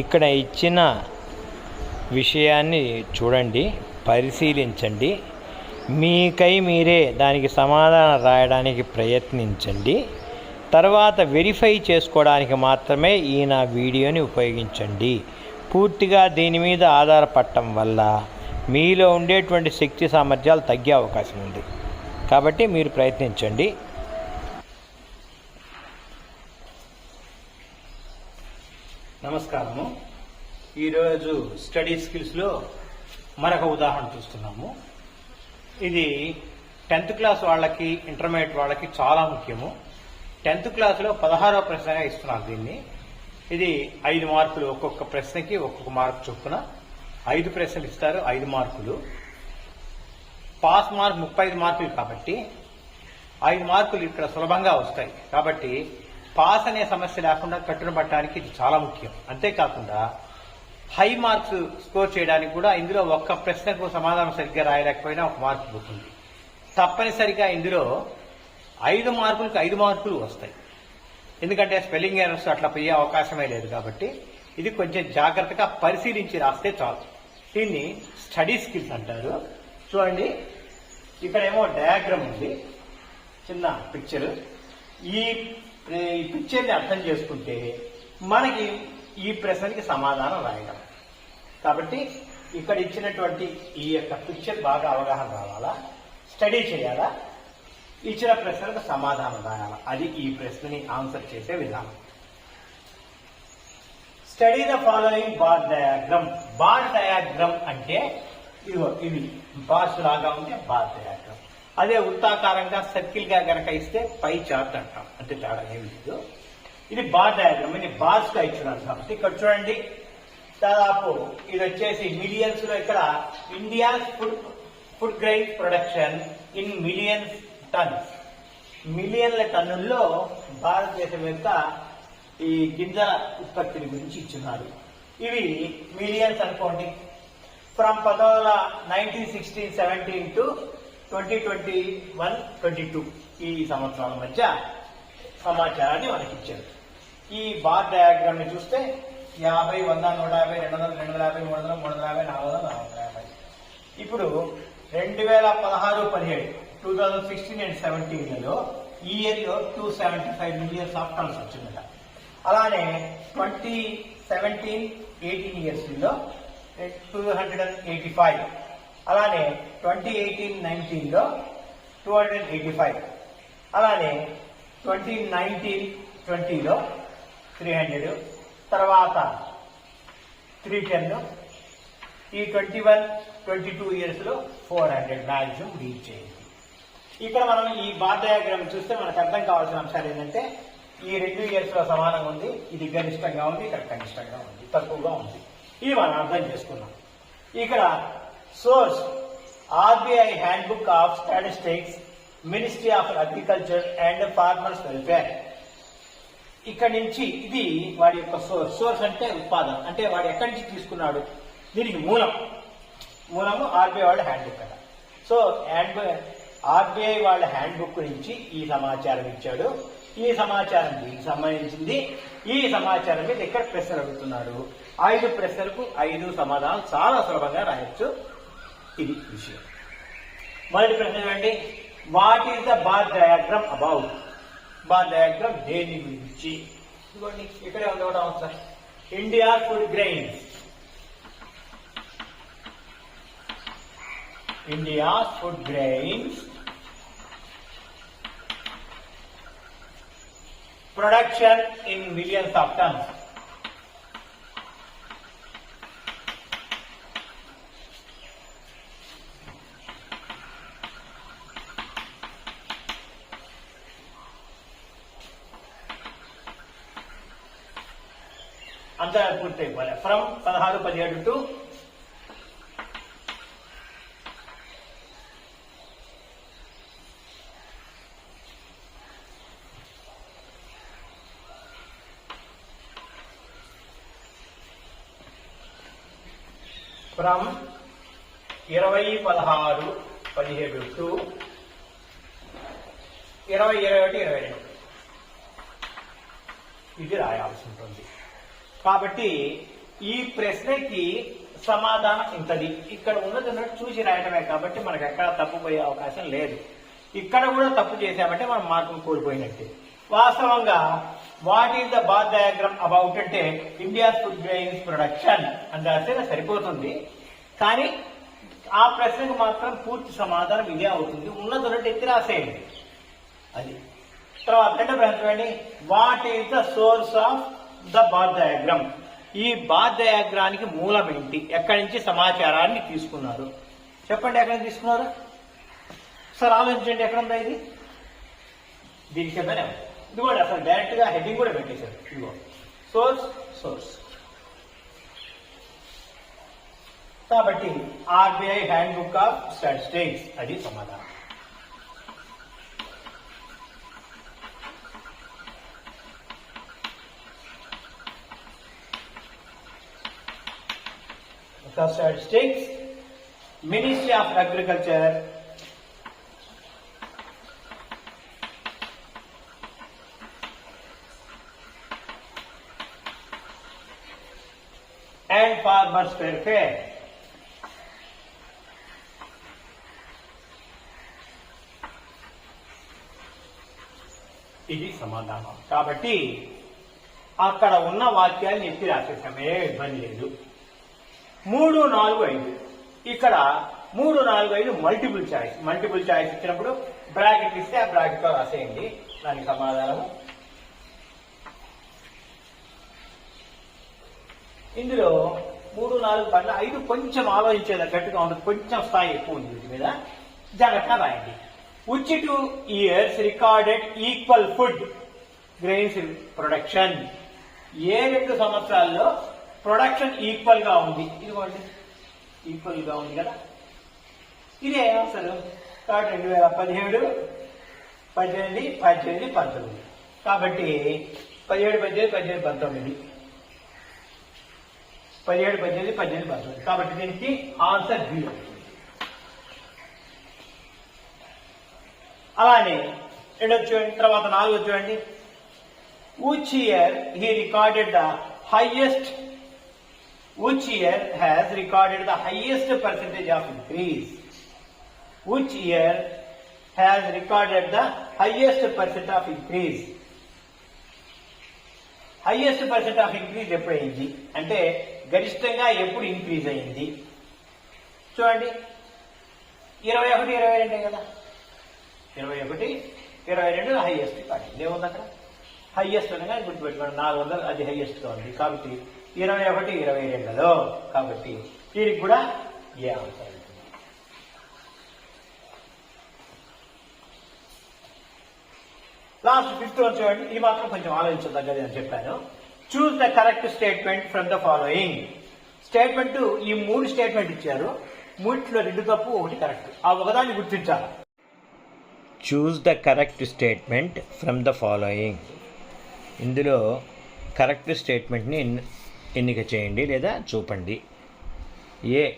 ఇక్కడ ఇచ్చిన విషయాన్ని చూడండి పరిశీలించండి. మీకై మీరే దానికి సమాధానం రాయడానికి ప్రయత్నించండి. తర్వాత వెరిఫై చేసుకోవడానికి మాత్రమే ఈ నా వీడియోని ఉపయోగించండి. పూర్తిగా దీని మీద ఆధారపడటం వల్ల మీలో ఉండేటువంటి శక్తి సామర్థ్యాలు తగ్గే అవకాశం ఉంది. కాబట్టి మీరు ప్రయత్నించండి. నమస్కారము. ఈరోజు స్టడీ స్కిల్స్లో మరొక ఉదాహరణ చూస్తున్నాము. ఇది టెన్త్ క్లాస్ వాళ్ళకి ఇంటర్మీడియట్ వాళ్ళకి చాలా ముఖ్యము. టెన్త్ క్లాస్లో పదహారవ ప్రశ్నగా ఇస్తున్నారు దీన్ని. ఇది ఐదు మార్కులు ఒక్కొక్క ప్రశ్నకి ఒక్కొక్క మార్కు చొప్పున. ఐదు ప్రశ్నలు ఇస్తారు ఐదు మార్కులు. పాస్ మార్క్ ముప్పై మార్కులు కాబట్టి ఐదు మార్కులు ఇక్కడ సులభంగా వస్తాయి. కాబట్టి పాస్ అనే సమస్య లేకుండా కట్టున పట్టడానికి ఇది చాలా ముఖ్యం. అంతేకాకుండా హై మార్క్స్ స్కోర్ చేయడానికి కూడా ఇందులో ఒక్క ప్రశ్నకు సమాధానం సరిగ్గా రాయలేకపోయినా ఒక మార్కు పోతుంది. తప్పనిసరిగా ఇందులో ఐదు మార్కులకు ఐదు మార్కులు వస్తాయి. ఎందుకంటే స్పెల్లింగ్ ఎర్రర్స్ అట్లా పోయే అవకాశమే లేదు కాబట్టి ఇది కొంచెం జాగ్రత్తగా పరిశీలించి రాస్తే చాలు. దీన్ని స్టడీ స్కిల్స్ అంటారు. చూడండి ఇక్కడేమో డయాగ్రామ్ ఉంది. చిన్న పిక్చర్. ఈ ఈ పిక్చర్ని అర్థం చేసుకుంటే మనకి ఈ ప్రశ్నకి సమాధానం రాయడం కాబట్టి ఇక్కడ ఇచ్చినటువంటి ఈ యొక్క పిక్చర్ బాగా అవగాహన రావాలా? స్టడీ చేయాలా? ఇచ్చిన ప్రశ్నలకు సమాధానం రాయాలా? అది ఈ ప్రశ్నని ఆన్సర్ చేసే విధానం. Study the following bar diagram. Bar diagram అంటే ఇదిగో ఇది. బార్స్ లాగా ఉంటే బార్ డయాగ్రమ్. అదే వృత్తాకారంగా సర్కిల్గా గనక ఇస్తే పై చార్ట్ అంటాం. అంటే తేడా ఏమి లేదు. ఇది బార్ డయాగ్రామ్ ఇది బార్స్గా కాబట్టి ఇక్కడ చూడండి. దాదాపు ఇది వచ్చేసి మిలియన్స్లో ఇక్కడ India food food grain production in millions tons మిలియన్ల టన్నుల్లో భారతదేశం యొక్క ఈ గింజ ఉత్పత్తిని గురించి ఇచ్చినారు ఇవి మిలియన్స్ అనుకోండి. ఫ్రమ్ పంతొమ్మిది nineteen sixteen seventeen to twenty twenty one twenty two ఈ సంవత్సరాల మధ్య సమాచారాన్ని మనకి ఇచ్చారు ఈ బార్ డయాగ్రామ్ని చూస్తే యాభై వంద నూట యాభై రెండు వందల రెండు వందల యాభై మూడు వందల మూడు వందల యాభై నాలుగు వందల నాలుగు వందల యాభై. ఇప్పుడు రెండు వేల పదహారు పదిహేడు టూ థౌజండ్ సిక్స్టీన్ అండ్ సెవెంటీన్లలో ఈ ఇయర్లో two seventy five millions of tons వచ్చిందట. అలానే ట్వంటీ సెవెంటీన్ ఎయిటీన్ ఇయర్స్లో two hundred and eighty five అలానే ట్వంటీ ఎయిటీన్ నైన్టీన్లో టూ హండ్రెడ్ ఎయిటీ ఫైవ్. అలానే ట్వంటీ నైన్టీన్ ట్వంటీలో త్రీ హండ్రెడ్. తర్వాత త్రీ టెన్ ఈ ట్వంటీ వన్ ట్వంటీ టూ ఇయర్స్లో ఫోర్ హండ్రెడ్ మ్యాక్సిమం రీచ్ చేయండి. ఇక్కడ మనం ఈ బార్ డయాగ్రామ్ చూస్తే మనకు అర్థం కావాల్సిన అంశాలు ఏంటంటే ఈ రెండు ఇయర్స్లో సమానంగా ఉంది ఇది గరిష్టంగా ఉంది ఇక్కడ కనిష్టంగా ఉంది తక్కువగా ఉంది. ఇది మనం అర్థం చేసుకున్నాం. ఇక్కడ source RBI handbook of statistics ministry of agriculture and farmers welfare ఇక్కడ నుంచి ఇది వాడి యొక్క సోర్స్ సోర్స్ అంటే ఉత్పాదన అంటే వాడు ఎక్కడి నుంచి తీసుకున్నాడు? దీనికి మూలం. మూలము ఆర్బీఐ వాళ్ళ హ్యాండ్ బుక్ కదా సో హ్యాండ్ ఆర్బీఐ వాళ్ళ హ్యాండ్ బుక్ నుంచి ఈ సమాచారం ఇచ్చాడు. ఈ సమాచారం దీనికి సంబంధించింది. ఈ సమాచారం మీద ఎక్కడ ప్రశ్నలు అడుగుతున్నాడు ఐదు ప్రశ్నలకు ఐదు సమాధానం చాలా సులభంగా రాయొచ్చు. ఇది విషయం. మొదటి ప్రశ్న చూడండి. What is the bar diagram about bar diagram దేని గురించి? ఇదిగోండి ఇక్కడే ఉంది కూడా sir. India food grains India food grains production in millions of tons. అంతా పూర్తయిపోలే ఫ్రమ్ పదహారు పదిహేడు టు ఫ్రమ్ ఇరవై పదహారు పదిహేడు టు ఇరవై ఇరవై ఒకటి ఇరవై రెండు. ఇది రాయాల్సి ఉంటుంది. కాబట్టి ఈ ప్రశ్నకి సమాధానం ఇంతది. ఇక్కడ ఉన్నది ఉన్నట్టు చూసి రాయటమే కాబట్టి మనకు ఎక్కడ తప్పుపోయే అవకాశం లేదు. ఇక్కడ కూడా తప్పు చేశామంటే మనం మార్కులు కోల్పోయినట్టే. వాస్తవంగా what is the bar diagram about అంటే ఇండియా ఫుడ్ గ్రెయిన్స్ ప్రొడక్షన్ అని రాస్తే సరిపోతుంది. కానీ ఆ ప్రశ్నకు మాత్రం పూర్తి సమాధానం ఇదే అవుతుంది. ఉన్నది ఉన్నట్టు ఎత్తి రాసేయండి. అది. తర్వాత రెండో ప్రశ్న what is the source of the bar diagram. ఈ బార్ డయాగ్రానికి మూలం ఏంటి? ఎక్కడి నుంచి సమాచారాన్ని తీసుకున్నారు? చెప్పండి ఎక్కడ నుంచి తీసుకున్నారు? సార్ ఆలోచించండి ఎక్కడ ఉందా ఇది? దీని కిందనే ఇదిగోండి అసలు డైరెక్ట్గా హెడ్డింగ్ కూడా పెట్టేశారు. ఇదిగో. Source source. కాబట్టి RBI handbook of statistics. అది సమాధానం. of Statistics, Ministry of Agriculture, and Farmers Welfare. ఇది సమాధానం కాబట్టి అక్కడ ఉన్న వాక్యాన్ని ఎత్తి రాసేసామే ఇబ్బంది లేదు మూడు నాలుగు ఐదు. ఇక్కడ మూడు నాలుగు ఐదు మల్టిపుల్ ఛాయిస్ మల్టిపుల్ చాయిస్ ఇచ్చినప్పుడు బ్రాకెట్ ఇస్తే ఆ బ్రాకెట్లో రాసేయండి. దానికి సమాధానము. ఇందులో మూడు నాలుగు పన్న ఐదు కొంచెం ఆలోచించేదగ్గట్టుగా ఉంటుంది. కొంచెం స్థాయి ఎక్కువ ఉంది వీటి మీద. జాగ్రత్తగా రాయండి. Which two years recorded equal food grains production ఏ రెండు సంవత్సరాల్లో ప్రొడక్షన్ ఈక్వల్గా ఉంది. ఇదిగోండి. ఈక్వల్గా ఉంది కదా. ఇదే అసలు. కాబట్టి రెండు వేల పదిహేడు పద్దెనిమిది పద్దెనిమిది పంతొమ్మిది. కాబట్టి పదిహేడు పద్దెనిమిది పద్దెనిమిది పంతొమ్మిది. పదిహేడు పద్దెనిమిది పద్దెనిమిది పంతొమ్మిది. కాబట్టి దీనికి ఆన్సర్ బి అలానే రెండు చూడండి తర్వాత నాలుగు చూడండి. Which year he recorded the highest which year has recorded the highest percentage of increase? Which year has recorded the highest percent of increase? Highest percent of increase ఎప్పుడు అయింది అంటే గరిష్టంగా ఎప్పుడు ఇంక్రీజ్ అయింది? చూడండి. ఇరవై ఒకటి ఇరవై రెండే కదా? ఇరవై ఒకటి ఇరవై రెండు హైయెస్ట్ కాదు ఏముంది అక్కడ? హైయెస్ట్ అనగా గుర్తుపెట్టుకోండి. నాలుగు వందలు అది హైయెస్ట్గా ఉంది. కాబట్టి ఇరవై ఒకటి ఇరవై రెండులో కాబట్టి దీనికి కూడా ఏ ఆన్సర్ ఉంటుంది లాస్ట్ ఫిఫ్త్ వన్ చూడండి. ఇది మాత్రం కొంచెం ఆలోచించదగ్గది అని చెప్పాను. Choose the correct statement from the following statement ఈ మూడు స్టేట్మెంట్ ఇచ్చారు. మూడిట్లో రెండు తప్పు ఒకటి కరెక్ట్ ఆ ఒకదాన్ని గుర్తించాలి. Choose the correct statement from the following ఇందులో కరెక్ట్ స్టేట్మెంట్ని ఎన్నిక చేయండి లేదా చూపండి. A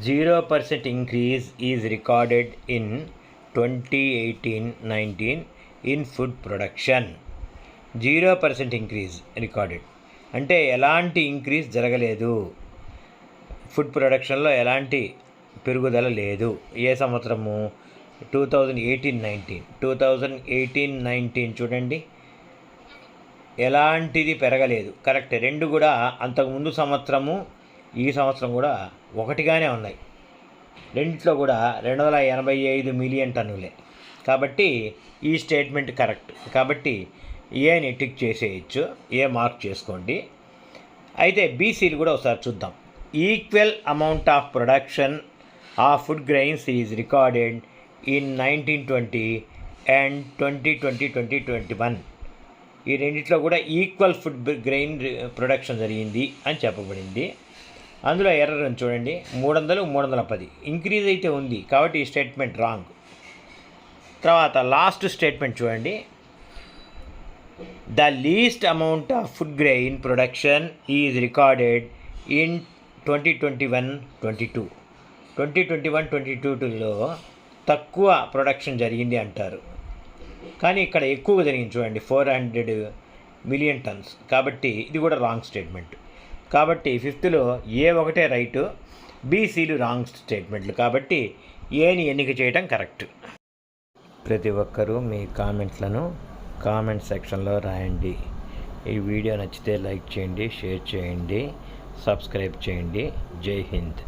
zero percent increase is recorded in twenty eighteen nineteen in food production. Zero percent increase recorded. అంటే ఎలాంటి ఇంక్రీజ్ జరగలేదు. ఫుడ్ ప్రొడక్షన్లో ఎలాంటి పెరుగుదల లేదు. ఏ సంవత్సరము? Two thousand eighteen nineteen. Two thousand eighteen nineteen చూడండి. ఎలాంటిది పెరగలేదు. కరెక్ట్. రెండు కూడా అంతకుముందు సంవత్సరము ఈ సంవత్సరం కూడా ఒకటిగానే ఉన్నాయి. రెండిట్లో కూడా రెండు వందల ఎనభై ఐదు మిలియన్ టన్నులే. కాబట్టి ఈ స్టేట్మెంట్ కరెక్ట్. కాబట్టి ఏని టిక్ చేసేయచ్చు ఏ మార్క్ చేసుకోండి. అయితే బీసీలు కూడా ఒకసారి చూద్దాం. Equal amount of production of food grains is recorded in nineteen twenty and twenty twenty twenty twenty one. ఈ రెండిట్లో కూడా ఈక్వల్ ఫుడ్ గ్రెయిన్ ప్రొడక్షన్ జరిగింది అని చెప్పబడింది. అందులో ఎర్రర్ అని చూడండి. మూడు వందలు మూడు వందల పది ఇంక్రీజ్ అయితే ఉంది కాబట్టి ఈ స్టేట్మెంట్ రాంగ్ తర్వాత లాస్ట్ స్టేట్మెంట్ చూడండి. The least amount of food grain production is recorded in twenty twenty one twenty two twenty twenty one twenty టూలో తక్కువ ప్రొడక్షన్ జరిగింది అంటారు. కానీ ఇక్కడ ఎక్కువగా జరిగింది చూడండి ఫోర్ హండ్రెడ్ మిలియన్ టన్స్ కాబట్టి ఇది కూడా రాంగ్ స్టేట్మెంట్ కాబట్టి ఫిఫ్త్లో ఏ ఒకటే రైటు బీసీలు రాంగ్ స్టేట్మెంట్లు కాబట్టి ఏని ఎన్నిక చేయడం కరెక్ట్ ప్రతి ఒక్కరూ మీ కామెంట్లను కామెంట్ సెక్షన్లో రాయండి. ఈ వీడియో నచ్చితే లైక్ చేయండి షేర్ చేయండి సబ్స్క్రైబ్ చేయండి. జై హింద్.